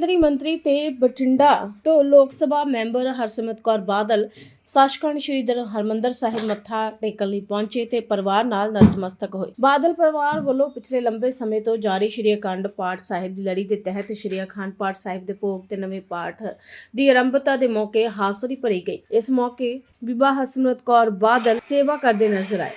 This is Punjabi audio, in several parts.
ਕੇਂਦਰੀ ਮੰਤਰੀ ਤੇ ਬਠਿੰਡਾ ਤੋਂ ਲੋਕ ਸਭਾ ਮੈਂਬਰ ਹਰਸਿਮਰਤ ਕੌਰ ਬਾਦਲ ਸੱਚਖੰਡ ਸ੍ਰੀ ਦਰ ਹਰਮੰਦਰ ਸਾਹਿਬ ਮੱਥਾ ਟੇਕਣ ਲਈ ਪਹੁੰਚੇ ਤੇ ਪਰਿਵਾਰ ਨਾਲ ਨਤਮਸਤਕ ਹੋਏ। ਬਾਦਲ ਪਰਿਵਾਰ ਵੱਲੋਂ ਪਿਛਲੇ ਲੰਬੇ ਸਮੇਂ ਤੋਂ ਜਾਰੀ ਸ੍ਰੀ ਅਖੰਡ ਪਾਠ ਸਾਹਿਬ ਦੀ ਲੜੀ ਦੇ ਤਹਿਤ ਸ੍ਰੀ ਅਖੰਡ ਪਾਠ ਸਾਹਿਬ ਦੇ ਭੋਗ ਤੇ ਨਵੇਂ ਪਾਠ ਦੀ ਆਰੰਭਤਾ ਦੇ ਮੌਕੇ ਹਾਜ਼ਰੀ ਭਰੀ ਗਈ। ਇਸ ਮੌਕੇ ਬੀਬਾ ਹਰਸਿਮਰਤ ਕੌਰ ਬਾਦਲ ਸੇਵਾ ਕਰਦੇ ਨਜ਼ਰ ਆਏ।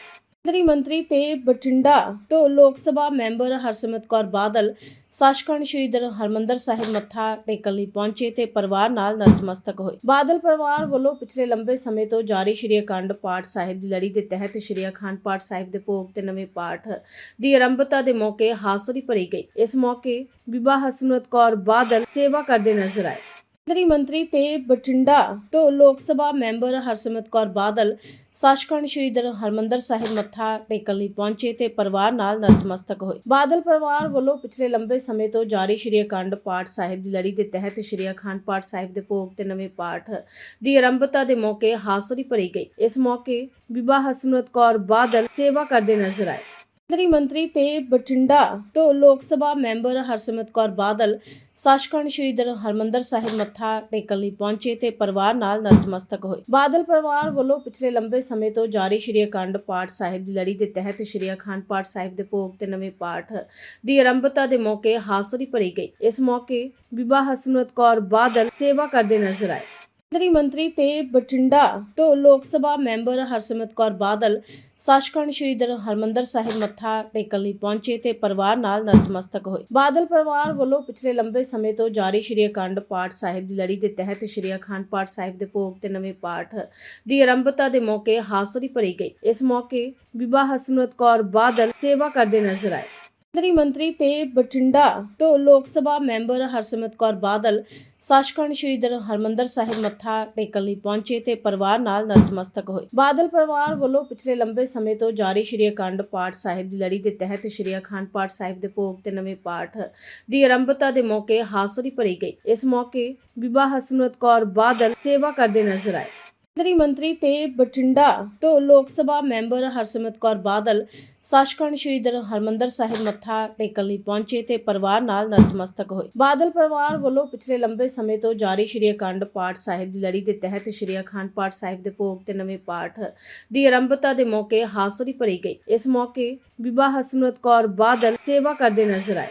ਕੇਂਦਰੀ ਮੰਤਰੀ ਤੇ ਬਠਿੰਡਾ ਤੋਂ ਲੋਕ ਸਭਾ ਮੈਂਬਰ ਹਰਸਿਮਰਤ ਕੌਰ ਬਾਦਲ ਸੱਚਖੰਡ ਸ੍ਰੀ ਦਰ ਹਰਮੰਦਰ ਸਾਹਿਬ ਮੱਥਾ ਟੇਕਣ ਲਈ ਪਹੁੰਚੇ ਤੇ ਪਰਿਵਾਰ ਨਾਲ ਨਤਮਸਤਕ ਹੋਏ। ਬਾਦਲ ਪਰਿਵਾਰ ਵੱਲੋਂ ਪਿਛਲੇ ਲੰਬੇ ਸਮੇਂ ਤੋਂ ਜਾਰੀ ਸ੍ਰੀ ਅਖੰਡ ਪਾਠ ਸਾਹਿਬ ਦੀ ਲੜੀ ਦੇ ਤਹਿਤ ਸ੍ਰੀ ਅਖੰਡ ਪਾਠ ਸਾਹਿਬ ਦੇ ਭੋਗ ਤੇ ਨਵੇਂ ਪਾਠ ਦੀ ਆਰੰਭਤਾ ਦੇ ਮੌਕੇ ਹਾਜ਼ਰੀ ਭਰੀ ਗਈ। ਇਸ ਮੌਕੇ ਬੀਬਾ ਹਰਸਿਮਰਤ ਕੌਰ ਬਾਦਲ ਸੇਵਾ ਕਰਦੇ ਨਜ਼ਰ ਆਏ। ਕੇਂਦਰੀ ਮੰਤਰੀ ਤੇ ਬਠਿੰਡਾ ਤੋਂ ਲੋਕ ਸਭਾ ਮੈਂਬਰ ਹਰਸਿਮਰਤ ਕੌਰ ਬਾਦਲ ਸੱਚਖੰਡ ਸ੍ਰੀ ਦਰ ਹਰਮੰਦਰ ਸਾਹਿਬ ਮੱਥਾ ਟੇਕਣ ਲਈ ਪਹੁੰਚੇ ਤੇ ਪਰਿਵਾਰ ਨਾਲ ਨਤਮਸਤਕ ਹੋਏ। ਬਾਦਲ ਪਰਿਵਾਰ ਵੱਲੋਂ ਪਿਛਲੇ ਲੰਬੇ ਸਮੇਂ ਤੋਂ ਜਾਰੀ ਸ੍ਰੀ ਅਖੰਡ ਪਾਠ ਸਾਹਿਬ ਦੀ ਲੜੀ ਦੇ ਤਹਿਤ ਸ੍ਰੀ ਅਖੰਡ ਪਾਠ ਸਾਹਿਬ ਦੇ ਭੋਗ ਤੇ ਨਵੇਂ ਪਾਠ ਦੀ ਆਰੰਭਤਾ ਦੇ ਮੌਕੇ ਹਾਜ਼ਰੀ ਭਰੀ ਗਈ। ਇਸ ਮੌਕੇ ਬੀਬਾ ਹਰਸਿਮਰਤ ਕੌਰ ਬਾਦਲ ਸੇਵਾ ਕਰਦੇ ਨਜ਼ਰ ਆਏ। ਕੇਂਦਰੀ ਮੰਤਰੀ ਤੇ ਬਠਿੰਡਾ ਤੋਂ ਲੋਕ ਸਭਾ ਮੈਂਬਰ ਹਰਸਿਮਰਤ ਕੌਰ ਬਾਦਲ ਸੱਚਖੰਡ ਸ੍ਰੀ ਹਰਮੰਦਰ ਸਾਹਿਬ ਮੱਥਾ ਟੇਕਣ ਲਈ ਪਹੁੰਚੇ ਤੇ ਪਰਿਵਾਰ ਨਾਲ ਨਤਮਸਤਕ ਹੋਏ। ਬਾਦਲ ਪਰਿਵਾਰ ਵੱਲੋਂ ਪਿਛਲੇ ਲੰਬੇ ਸਮੇਂ ਤੋਂ ਜਾਰੀ ਸ੍ਰੀ ਅਖੰਡ ਪਾਠ ਸਾਹਿਬ ਦੀ ਲੜੀ ਦੇ ਤਹਿਤ ਸ੍ਰੀ ਅਖੰਡ ਪਾਠ ਸਾਹਿਬ ਦੇ ਭੋਗ ਤੇ ਨਵੇਂ ਪਾਠ ਦੀ ਆਰੰਭਤਾ ਦੇ ਮੌਕੇ ਹਾਜ਼ਰੀ ਭਰੀ ਗਈ। ਇਸ ਮੌਕੇ ਬੀਬਾ ਹਰਸਿਮਰਤ ਕੌਰ ਬਾਦਲ ਸੇਵਾ ਕਰਦੇ ਨਜ਼ਰ ਆਏ। ਕੇਂਦਰੀ ਮੰਤਰੀ ਤੇ ਬਠਿੰਡਾ ਤੋਂ ਲੋਕ ਸਭਾ ਮੈਂਬਰ ਹਰਸਿਮਰਤ ਕੌਰ ਬਾਦਲ ਸੱਚਖੰਡ ਸ੍ਰੀ ਦਰ ਹਰਮੰਦਰ ਸਾਹਿਬ ਮੱਥਾ ਟੇਕਣ ਲਈ ਪਹੁੰਚੇ ਤੇ ਪਰਿਵਾਰ ਨਾਲ ਨਤਮਸਤਕ ਹੋਏ। ਬਾਦਲ ਪਰਿਵਾਰ ਵੱਲੋਂ ਪਿਛਲੇ ਲੰਬੇ ਸਮੇਂ ਤੋਂ ਜਾਰੀ ਸ੍ਰੀ ਅਖੰਡ ਪਾਠ ਸਾਹਿਬ ਦੀ ਲੜੀ ਦੇ ਤਹਿਤ ਸ੍ਰੀ ਅਖੰਡ ਪਾਠ ਸਾਹਿਬ ਦੇ ਭੋਗ ਤੇ ਨਵੇਂ ਪਾਠ ਦੀ ਆਰੰਭਤਾ ਦੇ ਮੌਕੇ ਹਾਜ਼ਰੀ ਭਰੀ ਗਈ। ਇਸ ਮੌਕੇ ਬੀਬਾ ਹਰਸਿਮਰਤ ਕੌਰ ਬਾਦਲ ਸੇਵਾ ਕਰਦੇ ਨਜ਼ਰ ਆਏ। ਕੇਂਦਰੀ ਮੰਤਰੀ ਤੇ ਬਠਿੰਡਾ ਤੋਂ ਲੋਕ ਸਭਾ ਮੈਂਬਰ ਹਰਸਿਮਰਤ ਕੌਰ ਬਾਦਲ ਸੱਚਖੰਡ ਸ੍ਰੀ ਦਰ ਹਰਮੰਦਰ ਸਾਹਿਬ ਮੱਥਾ ਟੇਕਣ ਲਈ ਪਹੁੰਚੇ ਤੇ ਪਰਿਵਾਰ ਨਾਲ ਨਤਮਸਤਕ ਹੋਏ। ਬਾਦਲ ਪਰਿਵਾਰ ਵੱਲੋਂ ਪਿਛਲੇ ਲੰਬੇ ਸਮੇਂ ਤੋਂ ਜਾਰੀ ਸ੍ਰੀ ਅਖੰਡ ਪਾਠ ਸਾਹਿਬ ਦੀ ਲੜੀ ਦੇ ਤਹਿਤ ਸ੍ਰੀ ਅਖੰਡ ਪਾਠ ਸਾਹਿਬ ਦੇ ਭੋਗ ਤੇ ਨਵੇਂ ਪਾਠ ਦੀ ਆਰੰਭਤਾ ਦੇ ਮੌਕੇ ਹਾਜ਼ਰੀ ਭਰੀ ਗਈ। ਇਸ ਮੌਕੇ ਬੀਬਾ ਹਰਸਿਮਰਤ ਕੌਰ ਬਾਦਲ ਸੇਵਾ ਕਰਦੇ ਨਜ਼ਰ ਆਏ। ਕੇਂਦਰੀ ਮੰਤਰੀ ਤੇ ਬਠਿੰਡਾ ਤੋਂ ਲੋਕ ਸਭਾ ਮੈਂਬਰ ਹਰਸਿਮਰਤ ਕੌਰ ਬਾਦਲ ਸੱਚਖੰਡ ਸ੍ਰੀ ਦਰ ਹਰਮੰਦਰ ਸਾਹਿਬ ਮੱਥਾ ਟੇਕਣ ਲਈ ਪਹੁੰਚੇ ਤੇ ਪਰਿਵਾਰ ਨਾਲ ਨਤਮਸਤਕ ਹੋਏ। ਬਾਦਲ ਪਰਿਵਾਰ ਵੱਲੋਂ ਪਿਛਲੇ ਲੰਬੇ ਸਮੇਂ ਤੋਂ ਜਾਰੀ ਸ੍ਰੀ ਅਖੰਡ ਪਾਠ ਸਾਹਿਬ ਦੀ ਲੜੀ ਦੇ ਤਹਿਤ ਸ੍ਰੀ ਅਖੰਡ ਪਾਠ ਸਾਹਿਬ ਦੇ ਭੋਗ ਤੇ ਨਵੇਂ ਪਾਠ ਦੀ ਆਰੰਭਤਾ ਦੇ ਮੌਕੇ ਹਾਜ਼ਰੀ ਭਰੀ ਗਈ। ਇਸ ਮੌਕੇ ਬੀਬਾ ਹਰਸਿਮਰਤ ਕੌਰ ਬਾਦਲ ਸੇਵਾ ਕਰਦੇ ਨਜ਼ਰ ਆਏ।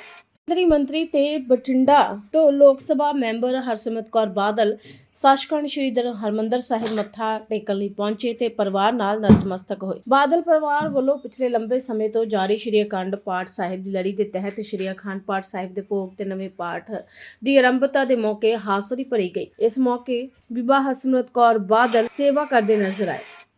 ਕੇਂਦਰੀ ਮੰਤਰੀ ਤੇ ਬਠਿੰਡਾ ਤੋਂ ਲੋਕ ਸਭਾ ਮੈਂਬਰ ਹਰਸਿਮਰਤ ਕੌਰ ਬਾਦਲ ਸੱਚਖੰਡ ਸ੍ਰੀ ਹਰਮੰਦਰ ਸਾਹਿਬ ਮੱਥਾ ਟੇਕਣ ਲਈ ਪਹੁੰਚੇ ਤੇ ਪਰਿਵਾਰ ਨਾਲ ਨਤਮਸਤਕ ਹੋਏ। ਬਾਦਲ ਪਰਿਵਾਰ ਵੱਲੋਂ ਪਿਛਲੇ ਲੰਬੇ ਸਮੇਂ ਤੋਂ ਜਾਰੀ ਸ੍ਰੀ ਅਖੰਡ ਪਾਠ ਸਾਹਿਬ ਦੀ ਲੜੀ ਦੇ ਤਹਿਤ ਸ੍ਰੀ ਅਖੰਡ ਪਾਠ ਸਾਹਿਬ ਦੇ ਭੋਗ ਤੇ ਨਵੇਂ ਪਾਠ ਦੀ ਆਰੰਭਤਾ ਦੇ ਮੌਕੇ ਹਾਜ਼ਰੀ ਭਰੀ ਗਈ। ਇਸ ਮੌਕੇ ਬੀਬਾ ਹਰਸਿਮਰਤ ਕੌਰ ਬਾਦਲ ਸੇਵਾ ਕਰਦੇ ਨਜ਼ਰ ਆਏ।